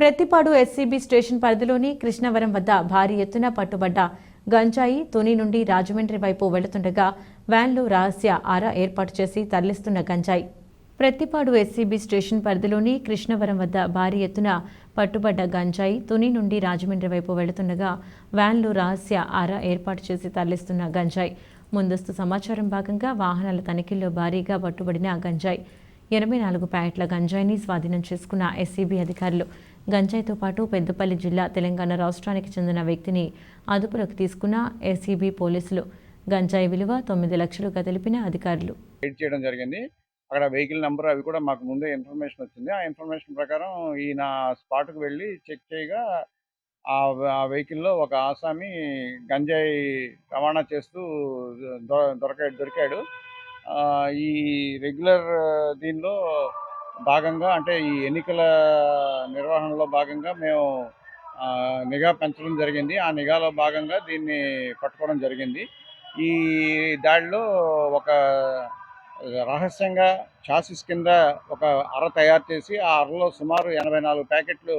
Prathipadu SCB station పరిధిలోని కృష్ణవరం వద్ద భారీ ఎత్తున పట్టుబడ్డ గంజాయి తుని నుండి రాజమండ్రి వైపు వెళుతుండగా వ్యాన్లో రహస్య ఆరా ఏర్పాటు చేసి తరలిస్తున్న గంజాయి. ప్రతిపాడు ఎస్సీబీ స్టేషన్ పరిధిలోని కృష్ణవరం వద్ద భారీ ఎత్తున పట్టుబడ్డ గంజాయి తుని నుండి రాజమండ్రి వైపు వెళుతుండగా వ్యాన్లో రహస్య ఆరా ఏర్పాటు చేసి తరలిస్తున్న గంజాయి. ముందస్తు సమాచారం భాగంగా వాహనాల తనిఖీల్లో భారీగా పట్టుబడిన గంజాయి. ఎనభై నాలుగు ప్యాకెట్ల గంజాయిని స్వాధీనం చేసుకున్న ఎస్సీబీ అధికారులు గంజాయితో పాటు పెద్దపల్లి జిల్లా తెలంగాణ రాష్ట్రానికి చెందిన వ్యక్తిని అదుపులోకి తీసుకున్న ఎస్సీబీ పోలీసులు. గంజాయి విలువ తొమ్మిది లక్షలుగా తెలిపిన అధికారులు. చేయడం జరిగింది. అక్కడ వెహికల్ నెంబర్ అవి కూడా మాకు ముందే ఇన్ఫర్మేషన్ వచ్చింది. ఆ ఇన్ఫర్మేషన్ ప్రకారం ఈయన స్పాట్కు వెళ్ళి చెక్ చేయగా ఆ ఆ వెహికల్లో ఒక ఆసామి గంజాయి రవాణా చేస్తూ దొరక దొరికాడు. ఈ రెగ్యులర్ దీనిలో భాగంగా అంటే ఈ ఎన్నికల నిర్వహణలో భాగంగా మేము నిఘా పెంచడం జరిగింది. ఆ నిఘాలో భాగంగా దీన్ని పట్టుకోవడం జరిగింది. ఈ దాడిలో ఒక రహస్యంగా చాసిస్ కింద ఒక అర తయారు చేసి ఆ అరలో సుమారు ఎనభై నాలుగు ప్యాకెట్లు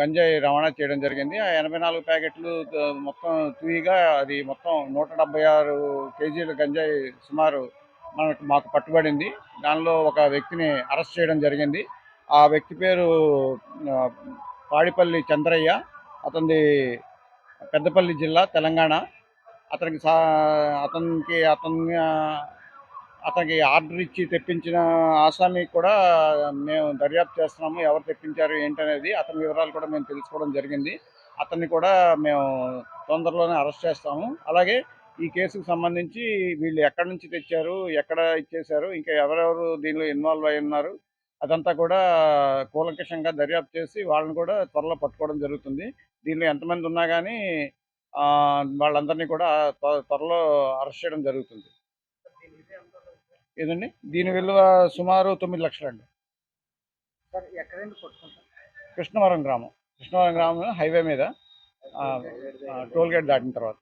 గంజాయి రవాణా చేయడం జరిగింది. ఆ ఎనభై నాలుగు ప్యాకెట్లు మొత్తం తూయిగా అది మొత్తం నూట డెబ్బై ఆరు కేజీల గంజాయి సుమారు మనకు మాకు పట్టుబడింది. దానిలో ఒక వ్యక్తిని అరెస్ట్ చేయడం జరిగింది. ఆ వ్యక్తి పేరు పాడిపల్లి చంద్రయ్య. అతనిది పెద్దపల్లి జిల్లా తెలంగాణ. అతనికి సా అతనికి అతని అతనికి ఆర్డర్ ఇచ్చి తెప్పించిన ఆసామి కూడా మేము దర్యాప్తు చేస్తున్నాము. ఎవరు తెప్పించారు ఏంటనేది అతని వివరాలు కూడా మేము తెలుసుకోవడం జరిగింది. అతన్ని కూడా మేము తొందరలోనే అరెస్ట్ చేస్తాము. అలాగే ఈ కేసుకు సంబంధించి వీళ్ళు ఎక్కడి నుంచి తెచ్చారు ఎక్కడ ఇచ్చేశారు ఇంకా ఎవరెవరు దీనిలో ఇన్వాల్వ్ అయి ఉన్నారు అదంతా కూడా కూలంకషంగా దర్యాప్తు చేసి వాళ్ళని కూడా త్వరలో పట్టుకోవడం జరుగుతుంది. దీనిలో ఎంతమంది ఉన్నా కానీ వాళ్ళందరినీ కూడా త్వ- త్వరలో అరెస్ట్ చేయడం జరుగుతుంది. ఏదండి? దీని విలువ సుమారు తొమ్మిది లక్షలండి. కృష్ణవరం గ్రామం. కృష్ణవరం గ్రామం హైవే మీద ఆ, ఆ, టోల్ గేట్ దాటిన తర్వాత.